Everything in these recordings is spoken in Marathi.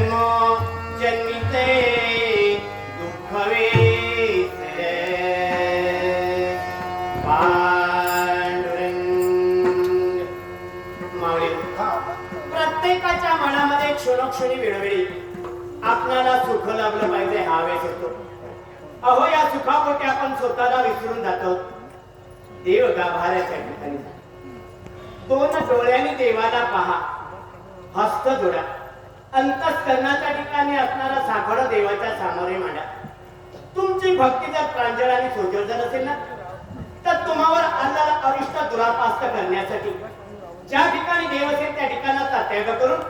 जन्म जन्मिते दुःखवे प्रत्येकाच्या मनामध्ये क्षणोक्षणी वेळोवेळी आपल्याला सुख लाभलं पाहिजे हा वेळ होतो अहो या सुखापोटी आपण स्वतःला विसरून जातो. देव गाभाऱ्याच्या ठिकाणी दोन डोळ्यांनी देवाला पहा. हस्त जोडा. अंतस्करणाच्या ठिकाणी असणारा साखर देवाच्या सामोरे मांडा. तुमची भक्ती जर प्रांजळ आणि सोजर्जन असेल ना तर तुम्हावर आलेला अरिष्ट दुरापास्त करण्यासाठी ज्या ठिकाणी देव असेल त्या ठिकाणाचा त्याग करून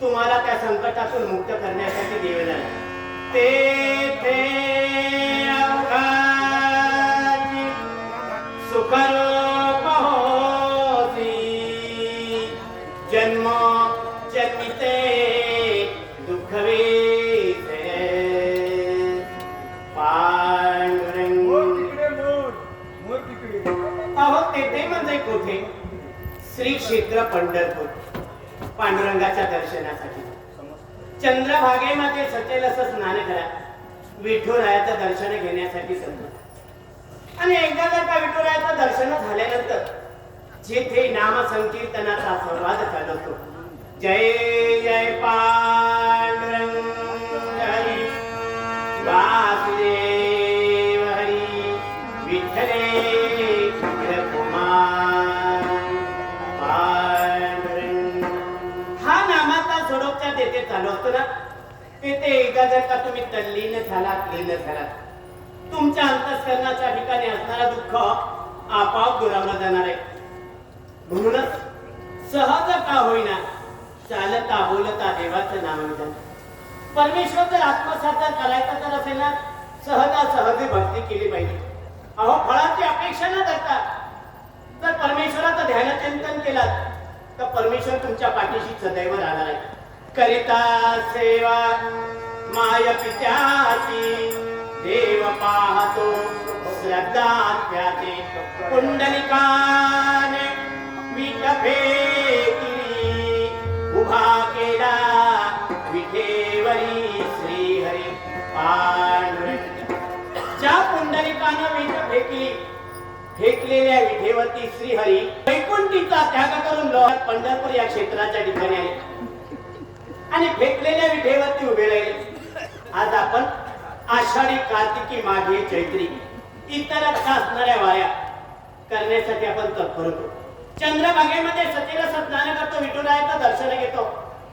तुम्हाला त्या संकटातून मुक्त करण्यासाठी देव झाला ते अवघाची सुखरूप अहो म्हणजे कुठे श्री क्षेत्र पंढरपूर पांडुरंगाच्या दर्शनासाठी. चंद्रभागे चंद्रभागेमध्ये सचेल असं स्नान करा. विठुरायाचं दर्शन घेण्यासाठी संत आणि एकदा जर का विठुरायाचं दर्शन झाल्यानंतर जेथे नामसंकीर्तनाचा संवाद चालवतो. जय जय पा ते एकदा जर का तुम्ही तल्लीन झालात लीन झालात तुमच्या अंतस्करणाच्या ठिकाणी असणारा दुःख आपाप दुरावला जाणार आहे. म्हणूनच सहज का होईना चालता बोलता देवाचं नामविधान परमेश्वर जर आत्मसात जर करायचा तर असेल ना सहजासहजी भक्ती केली पाहिजे. अहो फळाची अपेक्षा न करता जर परमेश्वराचं ध्यानचिंतन केलं तर परमेश्वर तुमच्या पाठीशी सदैव राहणार आहे. करिता सेवा माय पित्याची देव पाहतो श्रद्धा त्याचे. कुंडलिकाने मीठ उभा केला विठेवरी श्रीहरी पांडुरंग ज्या पुंडलिकानं विठ फेकली फेकलेल्या विठेवरती श्रीहरी वैकुंठीचा त्याग करून लोहार पंढरपूर या क्षेत्राच्या ठिकाणी आले. आणि फेकलेल्या विठेवरती उभे राहिले. आज आपण आषाढी कार्तिकी माघे चैत्री इतर असणाऱ्या वाया करण्यासाठी आपण तत्पर होतो. चंद्रभागेमध्ये सतीला स्नान करतो विठुरायाचं दर्शन घेतो.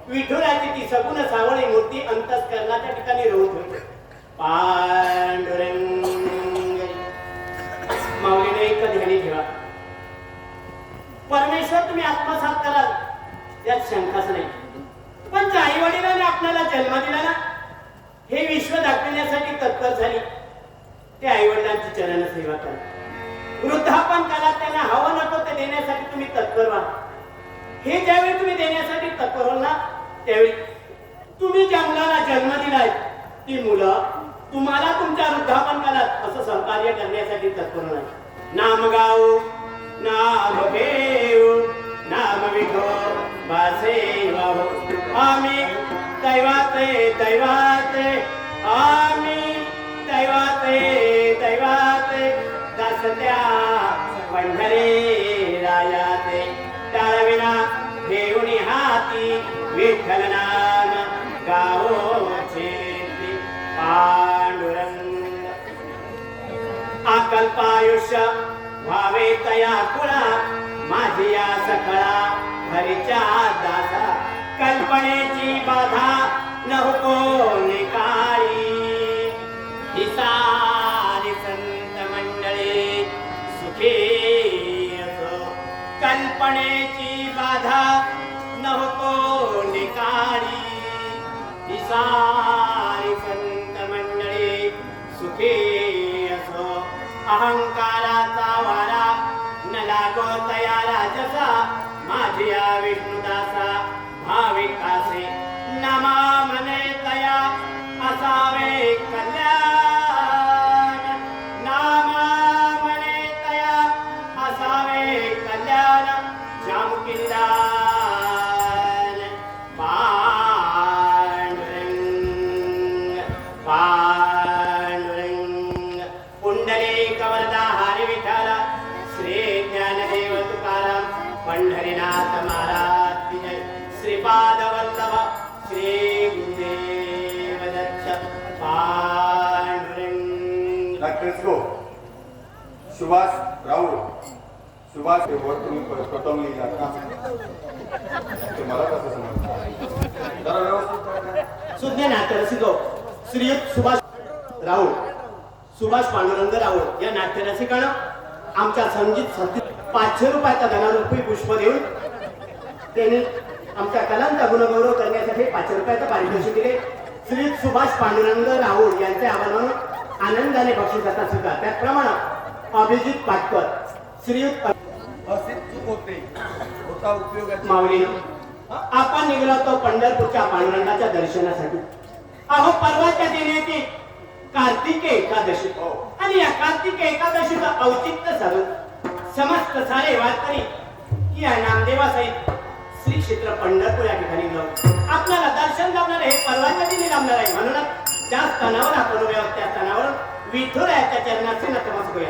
विठुरायाची ती सगुण सावळी मूर्ती अंतस्करणाच्या ठिकाणी रोवत होते पांडुरंग माऊलीने एक ध्यानी ठेवा. परमेश्वर तुम्ही आत्मसात कराल. यात शंकाच नाही. पण आई वडिलांनी आपल्याला जन्म दिला ना हे विश्व दाखविण्यासाठी तत्पर झाली. ते आई वडिलांची चरण सेवा करा. वृद्धापन काळात त्यांना हवं नको ते देण्यासाठी तुम्ही तत्पर व्हा. हे ज्यावेळी तुम्ही देण्यासाठी तत्पर होणार ना त्यावेळी तुम्ही ज्या मुलाला जन्म दिलाय ती मुलं तुम्हाला तुमच्या वृद्धापन काळात असं सहकार्य करण्यासाठी तत्पर नाही नामगाव नाम भेव नाम विघो बासे वाहो. आम्ही दैवाते दैवाते. आम्ही दैवाते दैवाते. दासत्या पंढरे राजाते टाळविना घेऊन हाती विठ्ठल नाम गावो छेती पांडुरंग अकल्पायुष्य व्हावे तया कुळा माझी या सकळा हरीच्या दासा कल्पनेची बाधा नको निकाळी ही सारी संत मंडळी सुखी असो. कल्पनेची बाधा नको निकाळी ही सारी संत मंडळी सुखी असो. अहंकाराचा वारा न लागो तयारा जसा. माझ्या विष्णू श्रीपाद वल्लभ श्री गुरुदेव दत्त पांडुरंग Lacresco, सुभाष राहुल सुभाष हे वर तुम्ही स्वतःहून लिहिलात का ते मला कसं समजतं जरा व्यवस्थित करा. सुज्ञ नाट्यरसिको श्रीयुत सुभाष राऊळ सुभाष पांडुरंग राऊळ या नाट्यरसिकानं आमच्या संगीत संगीत पाचशे रुपयाचा धनारूपी पुष्प देऊन त्यांनी आमच्या कलांचा गुणगौरव करण्यासाठी पाचशे रुपयाचं पारितोषिक दिले. श्रीयुत सुभाष पांडुरंग राऊळ यांच्या आवाहनानं आनंदाने बक्षिसाचा स्वीकार. त्याचप्रमाणे अभिजित पाटकर श्रीयुत उपयोगाची. माऊली आपण निघलो होतो पंढरपूरच्या पांडुरंगाच्या दर्शनासाठी. अहो परवाच्या दिवशी कार्तिक एकादशी. हो. आणि या कार्तिक एकादशीचं औचित्य साधून समस्त सारे वारकरी या नामदेवासहित श्री क्षेत्र पंढरपूर या ठिकाणी गेलो आपल्याला दर्शन लाभणार हे परवाच्या दिनी लाभणार आहे. म्हणूनच त्या स्थानावर आपण उभे आहोत त्या स्थानावर विठुरायाच्या चरणाचे नतमस करूया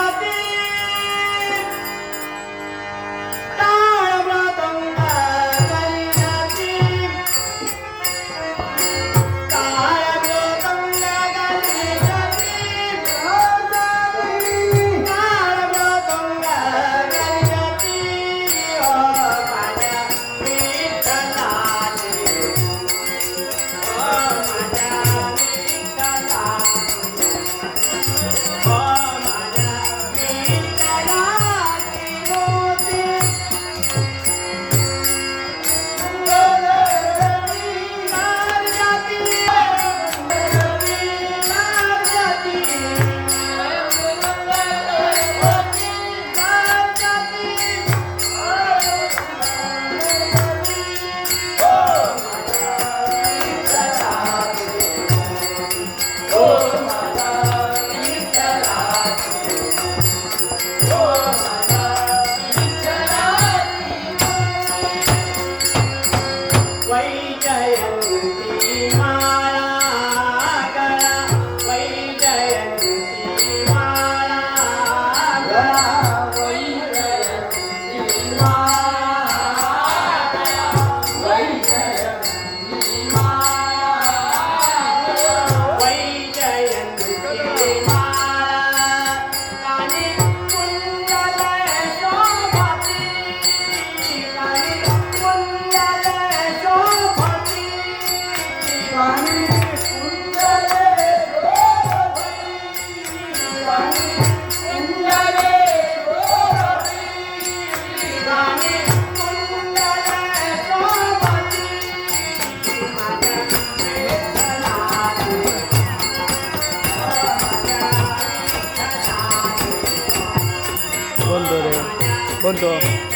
Tondo.